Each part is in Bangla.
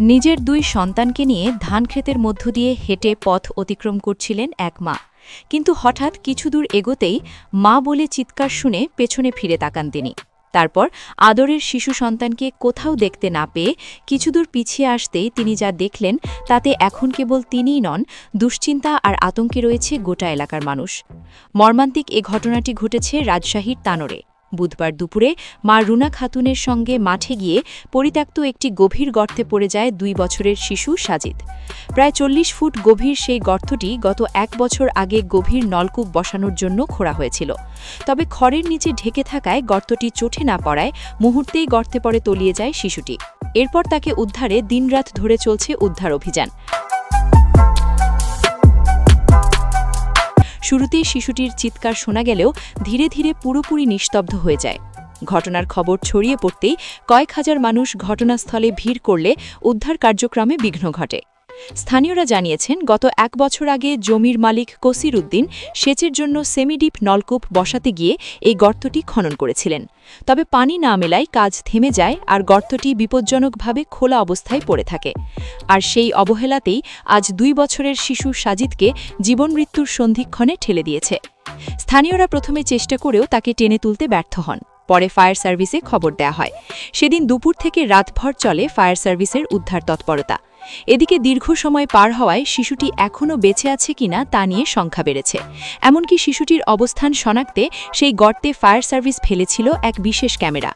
নিজের দুই সন্তানকে নিয়ে ধানক্ষেতের মধ্য দিয়ে হেঁটে পথ অতিক্রম করছিলেন এক মা। কিন্তু হঠাৎ কিছু দূর এগোতেই মা বলে চিৎকার শুনে পেছনে ফিরে তাকান তিনি। তারপর আদরের শিশু সন্তানকে কোথাও দেখতে না পেয়ে কিছুদূর পিছিয়ে আসতেই তিনি যা দেখলেন তাতে এখন কেবল তিনিই নন, দুশ্চিন্তা আর আতঙ্কে রয়েছে গোটা এলাকার মানুষ। মর্মান্তিক এ ঘটনাটি ঘটেছে রাজশাহীর তানোরে। বুধবার দুপুরে মা রুনা খাতুনের সঙ্গে মাঠে গিয়ে পরিত্যক্ত একটি গভীর গর্তে পড়ে যায় দুই বছরের শিশু সাজিদ। প্রায় চল্লিশ ফুট গভীর সেই গর্তটি গত এক বছর আগে গভীর নলকূপ বসানোর জন্য খোঁড়া হয়েছিল। তবে খড়ের নিচে ঢেকে থাকায় গর্তটি চোটে না পড়ায় মুহূর্তেই গর্তে পড়ে তলিয়ে যায় শিশুটি। এরপর তাকে উদ্ধারে দিনরাত ধরে চলছে উদ্ধার অভিযান। শুরুতেই শিশুটির চিৎকার শোনা গেলেও ধীরে ধীরে পুরোপুরি নিস্তব্ধ হয়ে যায়। ঘটনার খবর ছড়িয়ে পড়তেই কয়েক হাজার মানুষ ঘটনাস্থলে ভিড় করলে উদ্ধার কার্যক্রমে বিঘ্ন ঘটে। স্থানীয়রা জানিয়েছেন, গত এক বছর আগে জমির মালিক কসির উদ্দিন সেচের জন্য সেমিডিপ নলকূপ বসাতে গিয়ে এই গর্তটি খনন করেছিলেন। তবে পানি না মেলায় কাজ থেমে যায় আর গর্তটি বিপজ্জনকভাবে খোলা অবস্থায় পড়ে থাকে। আর সেই অবহেলাতেই আজ দুই বছরের শিশু সাজিদকে জীবনমৃত্যুর সন্ধিক্ষণে ঠেলে দিয়েছে। স্থানীয়রা প্রথমে চেষ্টা করেও তাকে টেনে তুলতে ব্যর্থ হন। পরে ফায়ার সার্ভিসে খবর দেয়া হয়। সেদিন দুপুর থেকে রাতভর চলে ফায়ার সার্ভিসের উদ্ধার তৎপরতা। এদিকে দীর্ঘ সময় পার হওয়ায় শিশুটি এখনও বেঁচে আছে কিনা তা নিয়ে সংখ্যা বেড়েছে। এমনকি শিশুটির অবস্থান শনাক্তে সেই গর্তে ফায়ার সার্ভিস ফেলেছিল এক বিশেষ ক্যামেরা।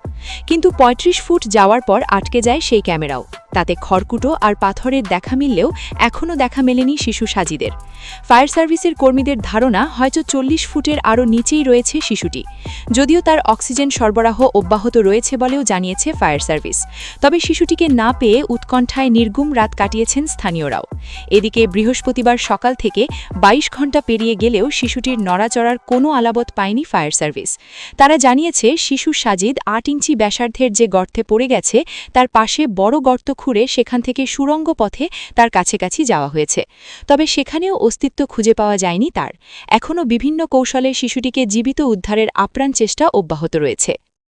কিন্তু ৩৫ ফুট যাওয়ার পর আটকে যায় সেই ক্যামেরাও। তাতে খড়কুটো আর পাথরের দেখা মিললেও এখনও দেখা মেলেনি শিশু সাজিদের। ফায়ার সার্ভিসের কর্মীদের ধারণা, হয়তো চল্লিশ ফুটের আরও নিচেই রয়েছে শিশুটি। যদিও তার অক্সিজেন সরবরাহ অব্যাহত রয়েছে বলেও জানিয়েছে ফায়ার সার্ভিস। তবে শিশুটিকে না পেয়ে উৎকণ্ঠায় নির্গুম রাত কাটিয়েছেন স্থানীয়রাও। এদিকে বৃহস্পতিবার সকাল থেকে ২২ ঘণ্টা পেরিয়ে গেলেও শিশুটির নড়াচড়ার কোনো আলাবত পায়নি ফায়ার সার্ভিস। তারা জানিয়েছে, শিশু সাজিদ আট ইঞ্চি ব্যাসার্ধের যে গর্তে পড়ে গেছে, তার পাশে বড় গর্ত খুঁড়ে সেখান থেকে সুরঙ্গ পথে তার কাছাকাছি যাওয়া হয়েছে। তবে সেখানেও অস্তিত্ব খুঁজে পাওয়া যায়নি তার। এখনও বিভিন্ন কৌশলে শিশুটিকে জীবিত উদ্ধারের আপ্রাণ চেষ্টা অব্যাহত রয়েছে।